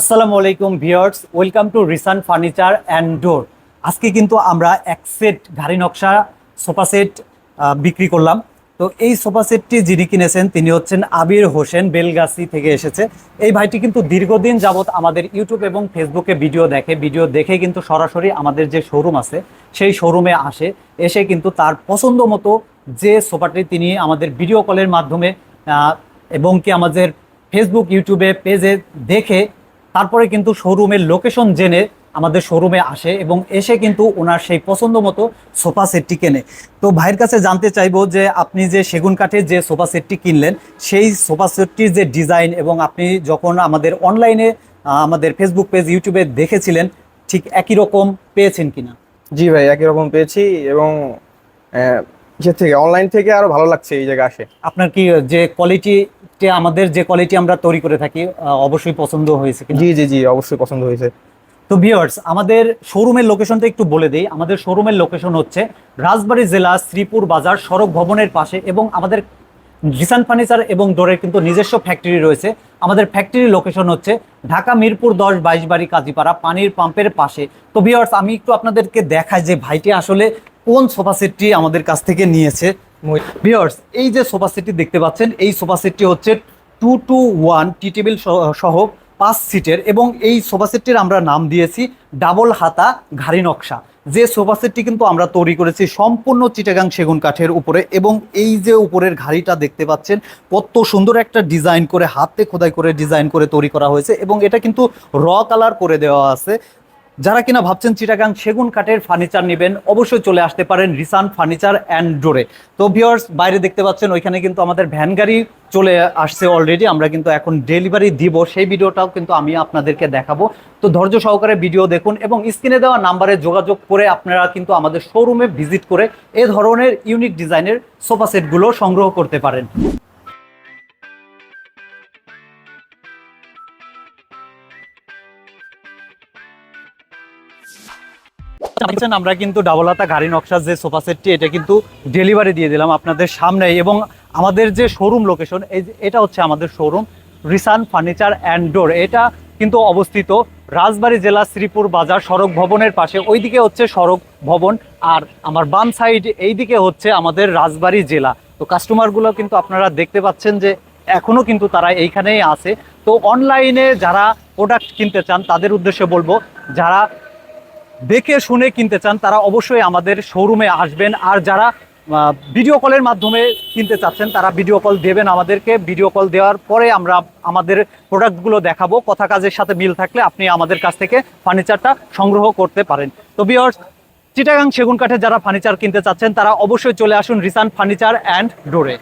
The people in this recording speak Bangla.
আসসালামু আলাইকুম viewers, welcome to Risan furniture and door. আজকে কিন্তু আমরা এক সেট গাড়ি নকশা সোফা সেট বিক্রি করলাম। তো এই সোফা সেটটি যিনি কিনেছেন, তিনি হচ্ছেন আবির হোসেন বেলগাছি থেকে এসেছে। এই ভাইটি কিন্তু দীর্ঘদিন যাবৎ আমাদের ইউটিউব এবং ফেসবুকে ভিডিও দেখে ভিডিও দেখে কিন্তু সরাসরি আমাদের যে শোরুম আছে, সেই শোরুমে আসে। এসে কিন্তু তার পছন্দ মতো যে সোফাটি তিনি আমাদের ভিডিও কলের মাধ্যমে এবং কি আমাদের ফেসবুক, ইউটিউবে পেজে দেখে তারপরে কিন্তু শোরুমের লোকেশন জেনে আমাদের শোরুমে আসে এবং এসে কিন্তু ওনার সেই পছন্দ মতো সোফা সেটটি কেনে। তো ভাইয়ের কাছে জানতে চাইব যে আপনি যে সেগুন কাঠের যে সোফা সেটটি কিনলেন সেই সোফা সেটটির যে ডিজাইন এবং আপনি যখন আমাদের অনলাইনে আমাদের ফেসবুক পেজ ইউটিউবে দেখেছিলেন ঠিক একই রকম পেয়েছেন কিনা? জি ভাই একই রকম পেয়েছি এবং ইসে থেকে অনলাইন থেকে আরও ভালো লাগছে এই জায়গায় আসে। আপনার কি যে কোয়ালিটি আমাদের যে কোয়ালিটি আমরা তৈরি করে থাকি অবশ্যই পছন্দ হয়েছে জি জি জি অবশ্যই পছন্দ হয়েছে। তো ভিউয়ার্স আমাদের শোরুমের লোকেশনটা একটু বলে দিই। আমাদের শোরুমের লোকেশন হচ্ছে রাজবাড়ী জেলা শ্রীপুর বাজার সড়ক ভবনের পাশে এবং আমাদের জিসান ফার্নিচার এবং ডোরের কিন্তু নিজস্ব ফ্যাক্টরি রয়েছে। আমাদের ফ্যাক্টরির লোকেশন হচ্ছে ঢাকা মিরপুর দশ বাইশ বাড়ি কাজীপাড়া পানির পাম্পের পাশে। তো ভিউয়ার্স আমি একটু আপনাদেরকে দেখাই যে ভাইটি আসলে কোন সোফা সেটটি আমাদের কাছ থেকে নিয়েছে। ভিউয়ার্স এই যে সোফা সেটটি দেখতে পাচ্ছেন, এই সোফা সেটটি হচ্ছে two two one tea table সহ পাঁচ সিটের এবং এই সোফা সেটটির আমরা নাম দিয়েছি ডাবল হাতা ঘাড়ি নকশা। যে সোফা সেটটি কিন্তু আমরা তৈরি করেছি সম্পূর্ণ চিটাগাং সেগুন কাঠের উপরে এবং এই যে উপরের ঘাড়িটা দেখতে পাচ্ছেন, কত সুন্দর একটা ডিজাইন করে, হাতে খোদাই করে ডিজাইন করে তৈরি করা হয়েছে এবং এটা কিন্তু র কালার করে দেওয়া আছে। যারা কিনা ভাবছেন চিটাগাং সেগুন কাঠের ফার্নিচার নেবেন, অবশ্যই চলে আসতে পারেন রিসান ফার্নিচার অ্যান্ড ডোরে তো ভিওর্স বাইরে দেখতে পাচ্ছেন, ওইখানে কিন্তু আমাদের ভ্যান গাড়ি চলে আসছে অলরেডি আমরা কিন্তু এখন ডেলিভারি দিব। সেই ভিডিওটাও কিন্তু আমি আপনাদেরকে দেখাবো। তো ধৈর্য সহকারে ভিডিও দেখুন এবং স্ক্রিনে দেওয়া নাম্বারে যোগাযোগ করে আপনারা কিন্তু আমাদের শোরুমে ভিজিট করে এ ধরনের ইউনিক ডিজাইনের সোফা সেটগুলো সংগ্রহ করতে পারেন। আমরা কিন্তু ডাবলাতা গাড়ি নকশার যে সোফা সেটটি, এটা কিন্তু ডেলিভারি দিয়ে দিলাম আপনাদের সামনে এবং আমাদের যে শোরুম লোকেশন এটা হচ্ছে আমাদের showroom Risan furniture and door এটা কিন্তু অবস্থিত রাজবাড়ী জেলা শ্রীপুর বাজার সড়ক ভবনের পাশে। ওইদিকে হচ্ছে সড়ক ভবন, আর আমার বাম সাইড এইদিকে হচ্ছে আমাদের রাজবাড়ী জেলা। তো কাস্টমারগুলো কিন্তু আপনারা দেখতে পাচ্ছেন যে এখনও কিন্তু তারা এইখানেই আছে। তো অনলাইনে যারা প্রোডাক্ট কিনতে চান, তাদের উদ্দেশ্যে বলব, যারা দেখে শুনে কিনতে চান, তারা অবশ্যই আমাদের শোরুমে আসবেন। আর যারা ভিডিও কলের মাধ্যমে কিনতে চাচ্ছেন, তারা ভিডিও কল দেবেন আমাদেরকে। ভিডিও কল দেওয়ার পরে আমরা আমাদের প্রোডাক্টগুলো দেখাবো। কথা কাজের সাথে মিল থাকলে আপনি আমাদের কাছ থেকে ফার্নিচারটা সংগ্রহ করতে পারেন। তো বিয়ার্স চিটাগাং সেগুন কাঠে যারা ফার্নিচার কিনতে চাচ্ছেন, তারা অবশ্যই চলে আসুন রিসান ফার্নিচার অ্যান্ড ডোরে